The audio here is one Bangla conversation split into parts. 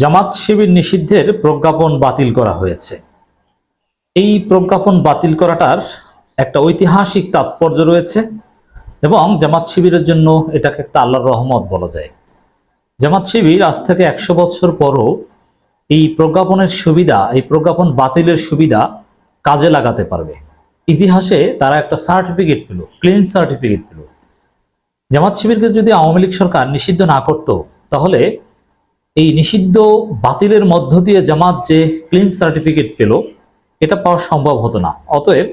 জামাত শিবির নিষিদ্ধের প্রজ্ঞাপন বাতিল করা হয়েছে। এই প্রজ্ঞাপন বাতিল করাটার একটা ঐতিহাসিক তাৎপর্য রয়েছে এবং জামাত শিবিরের জন্য এটাকে একটা আল্লাহর রহমত বলা যায়। জামাত শিবির আজ থেকে একশো বছর পরও এই প্রজ্ঞাপনের সুবিধা, এই প্রজ্ঞাপন বাতিলের সুবিধা কাজে লাগাতে পারবে। ইতিহাসে তারা একটা সার্টিফিকেট পেল, ক্লিন সার্টিফিকেট পেল। জামাত শিবিরকে যদি আওয়ামী লীগ সরকার নিষিদ্ধ না করত, তাহলে এই নিষিদ্ধ বাতিলের মধ্য দিয়ে জামাত যে ক্লিন সার্টিফিকেট পেল, এটা পাওয়া সম্ভব হতো না। অতএব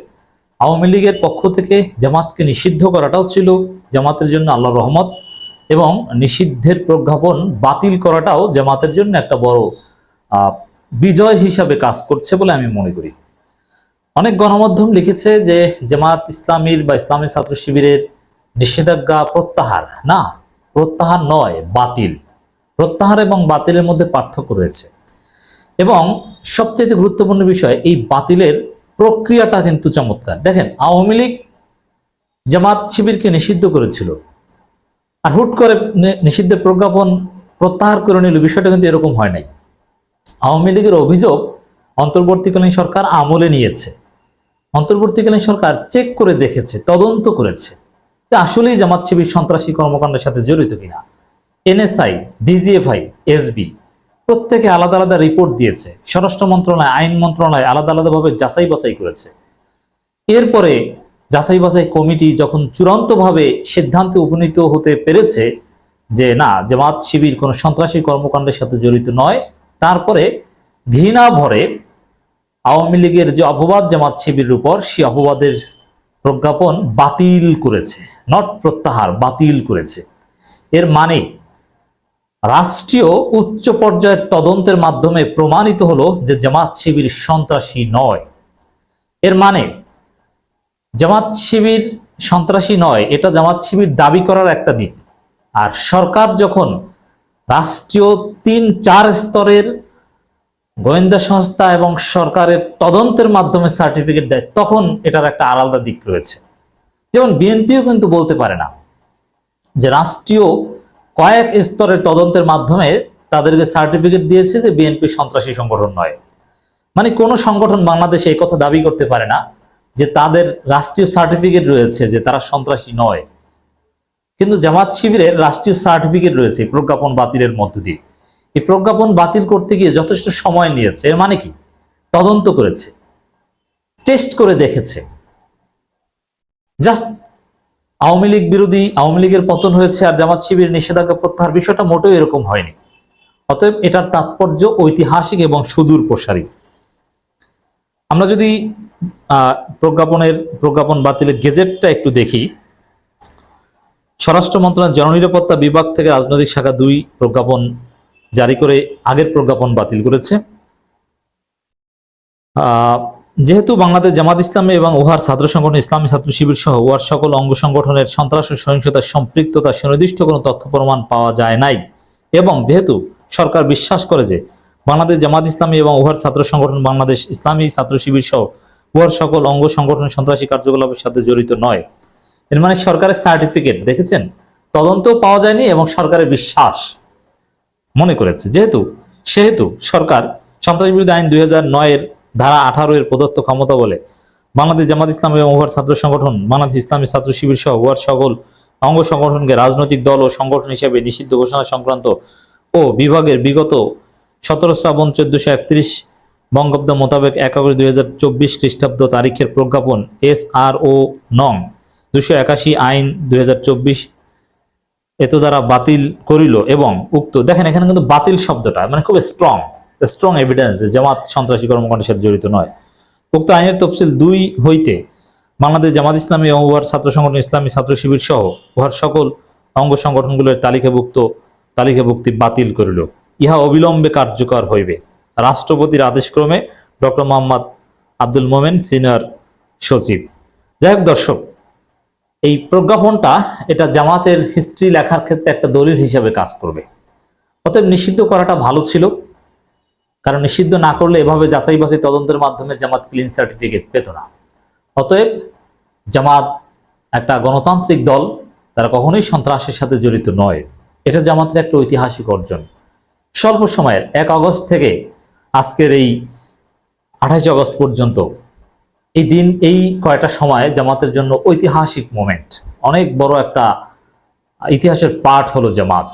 আওয়ামী লীগের পক্ষ থেকে জামাতকে নিষিদ্ধ করাটাও ছিল জামাতের জন্য আল্লাহ রহমত এবং নিষিদ্ধের প্রজ্ঞাপন বাতিল করাটাও জামাতের জন্য একটা বড় বিজয় হিসাবে কাজ করছে বলে আমি মনে করি। অনেক গণমাধ্যম লিখেছে যে জামাত ইসলামীর বা ইসলামী ছাত্র শিবিরের নিষেধাজ্ঞা প্রত্যাহার। না, প্রত্যাহার নয়, বাতিল। প্রত্যাহার এবং বাতিলের মধ্যে পার্থক্য রয়েছে। এবং সবচেয়ে গুরুত্বপূর্ণ বিষয়, এই বাতিলের প্রক্রিয়াটা কিন্তু চমৎকার। দেখেন, আওয়ামী লীগ জামাত শিবিরকে নিষিদ্ধ করেছিল। আর হুট করে নিষিদ্ধের প্রজ্ঞাপন প্রত্যাহার করে নিল, বিষয়টা কিন্তু এরকম হয় নাই। আওয়ামী লীগের অভিযোগ অন্তর্বর্তীকালীন সরকার আমলে নিয়েছে। অন্তর্বর্তীকালীন সরকার চেক করে দেখেছে, তদন্ত করেছে। আসলেই জামাত শিবির সন্ত্রাসী কর্মকাণ্ডের সাথে জড়িত কিনা? এনএসআই, ডিজিএফআই, এসবি প্রত্যেকে আলাদা আলাদা রিপোর্ট দিয়েছে। স্বরাষ্ট্র মন্ত্রণালয়, আইন মন্ত্রণালয় আলাদা আলাদাভাবে যাচাই বাছাই করেছে। এরপরে যাচাই বাছাই কমিটি যখন চূড়ান্তভাবে সিদ্ধান্তে উপনীত হতে পেরেছে যে না, জামাত শিবির কোনো সন্ত্রাসী কর্মকাণ্ডের সাথে জড়িত নয়, তারপরে ঘৃণা ভরে আওয়ামী লীগের যে অপবাদ জামাত শিবিরের উপর, সেই অপবাদের প্রজ্ঞাপন বাতিল করেছে। নট প্রত্যাহার, বাতিল করেছে। এর মানে রাষ্ট্রীয় উচ্চ পর্যায়ের তদন্তের মাধ্যমে প্রমাণিত হলো যে জামাত শিবির সন্ত্রাসী নয়। এর মানে জামাত শিবির সন্ত্রাসী নয়, এটা জামাত শিবির দাবি করার একটা দিক। আর সরকার যখন রাষ্ট্রীয় তিন চার স্তরের গোয়েন্দা সংস্থা এবং সরকারের তদন্তের মাধ্যমে সার্টিফিকেট দেয়, তখন এটার একটা আলাদা দিক রয়েছে। যেমন বিএনপিও কিন্তু বলতে পারে না যে রাষ্ট্রীয় কয়েক স্তরের তদন্তের মাধ্যমে তাদেরকে সার্টিফিকেট দিয়েছে যে বিএনপি সন্ত্রাসী সংগঠন নয়। মানে কোনো সংগঠন বাংলাদেশে এই কথা দাবি করতে পারে না যে তাদের রাষ্ট্রীয় সার্টিফিকেট রয়েছে যে তারা সন্ত্রাসী নয়। কিন্তু জামাত শিবিরের রাষ্ট্রীয় সার্টিফিকেট রয়েছে প্রজ্ঞাপন বাতিলের মধ্য দিয়ে। এই প্রজ্ঞাপন বাতিল করতে গিয়ে যথেষ্ট সময় নিয়েছে, এর মানে কি? তদন্ত করেছে, টেস্ট করে দেখেছে। জাস্ট আওয়ামী লীগ বিরোধী আওয়ামী লীগের পতন হয়েছে আর জামাত শিবির নিষেধাজ্ঞা প্রত্যাহার বিষয়টা মোটেও এরকম হয়নি। অতএব এটার তাৎপর্য ঐতিহাসিক এবং সুদূর প্রসারী। আমরা যদি প্রজ্ঞাপনের, প্রজ্ঞাপন বাতিলের গেজেটটা একটু দেখি। স্বরাষ্ট্র মন্ত্রণালয় জননিরাপত্তা বিভাগ থেকে রাজনৈতিক শাখা দুই প্রজ্ঞাপন জারি করে আগের প্রজ্ঞাপন বাতিল করেছে। যেহেতু বাংলাদেশ জামাত ইসলামী এবং উহার ছাত্র সংগঠন ইসলামী ছাত্র শিবির সহ উহার সকল অঙ্গ সংগঠনের সন্ত্রাস ও সহিংসতার সম্পৃক্ততা সুনির্দিষ্ট কোনো তথ্য প্রমাণ পাওয়া যায় নাই। এবং যেহেতু সরকার বিশ্বাস করে যে বাংলাদেশ জামাত ইসলামী এবং উহার ছাত্র সংগঠন বাংলাদেশ ইসলামী ছাত্র শিবির সহ উহার সকল অঙ্গ সংগঠন সন্ত্রাসী কার্যকলাপের সাথে জড়িত নয়। এর মানে সরকারের সার্টিফিকেট দেখেছেন? তদন্ত পাওয়া যায়নি এবং সরকারের বিশ্বাস মনে করেছে। যেহেতু, সেহেতু সরকার সন্ত্রাস বিরোধী আইন দুই হাজার নয়ের ধারা আঠারো এর প্রদত্ত ক্ষমতা বলে। বাংলাদেশ জামাত ইসলাম এবং উহার ছাত্র সংগঠন, বাংলাদেশ ইসলামী ছাত্র শিবির সহ উহার সকল অঙ্গ সংগঠনকে রাজনৈতিক দল ও সংগঠন হিসেবে নিষিদ্ধ ঘোষণা সংক্রান্ত ও বিভাগের বিগত সতেরো শ্রাবণ চোদ্দশো একত্রিশ বঙ্গাব্দ মোতাবেক এক আগস্ট দুই হাজার চব্বিশ খ্রিস্টাব্দ তারিখের প্রজ্ঞাপন এস আর ও নং দুশো একাশি আইন দুই হাজার চব্বিশ এত দ্বারা বাতিল করিল এবং উক্ত দেখেন, এখানে কিন্তু বাতিল শব্দটা মানে খুব স্ট্রং স্ট্রং এভিডেন্স যে জামাত সন্ত্রাসী কর্মকাণ্ডের সাথে জড়িত নয়। উক্ত আইনের তফসিল দুই হইতে বাংলাদেশ জামাত ইসলামী এবং উহার ছাত্র সংগঠন ইসলামী ছাত্র শিবির সহ উহার সকল অঙ্গ সংগঠনগুলোর তালিকাভুক্ত তালিকাভুক্তি বাতিল করিল। ইহা অবিলম্বে কার্যকর হইবে। রাষ্ট্রপতির আদেশক্রমে ডক্টর মোহাম্মদ আব্দুল মোমেন সিনিয়র সচিব। যাই হোক দর্শক, এই প্রজ্ঞাপনটা এটা জামাতের হিস্ট্রি লেখার ক্ষেত্রে একটা দলিল হিসাবে কাজ করবে। অতএব নিষিদ্ধ করাটা ভালো ছিল। কারণ নিষিদ্ধ না করলে এভাবে যাচাই বাছাই তদন্তের মাধ্যমে জামাত ক্লিন সার্টিফিকেট পেত না। অতএব জামাত একটা গণতান্ত্রিক দল, তারা কখনোই সন্ত্রাসের সাথে জড়িত নয়। এটা জামাতের একটা ঐতিহাসিক অর্জন। স্বল্প সময়ের এক আগস্ট থেকে আজকের এই আঠাশ আগস্ট পর্যন্ত এই দিন, এই কয়টা সময় জামাতের জন্য ঐতিহাসিক মোমেন্ট অনেক বড় একটা ইতিহাসের পাঠ হলো জামাত।